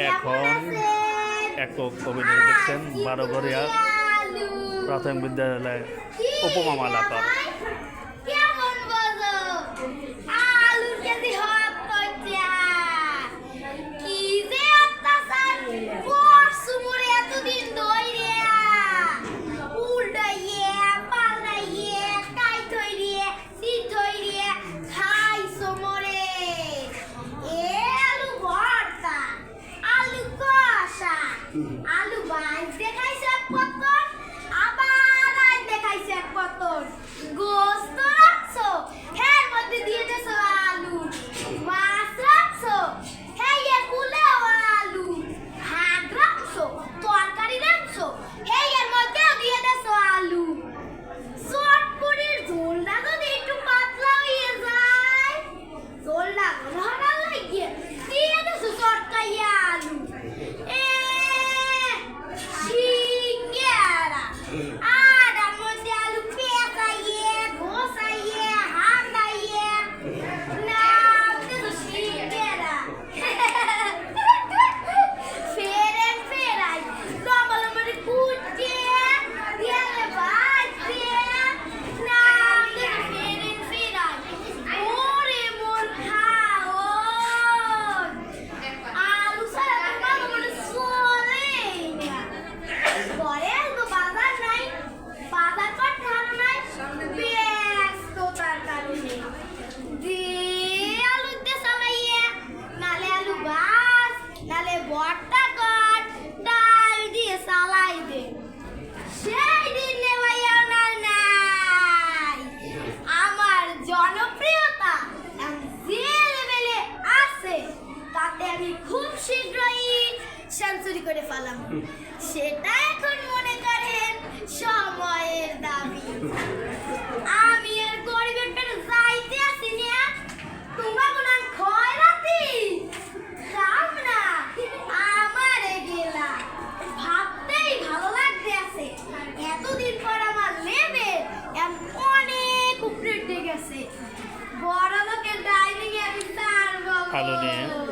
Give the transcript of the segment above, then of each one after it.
এখন একক অভিনয় দেখছেন বারোঘরিয়া প্রাথমিক বিদ্যালয়ের উপমামালাকার 啊 খুব শীঘ্রই সেঞ্চুরি করে ফেলাম। সেটা এখন মনে করেন সময়ের দাবি। আমি আর গরিবের পেটে যাইতে আসি না। তোমরা কোনো খয়রাতি খাম না, আমার গেলা। ভাবতেই ভালো লাগতে আছে। এতদিন পর আমার লেবে এমন অনেক উপরে উঠে গেছে। বড় লোকের ডাইনিং এ আমি আলো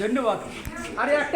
ধন্যবাদ। আরে একটা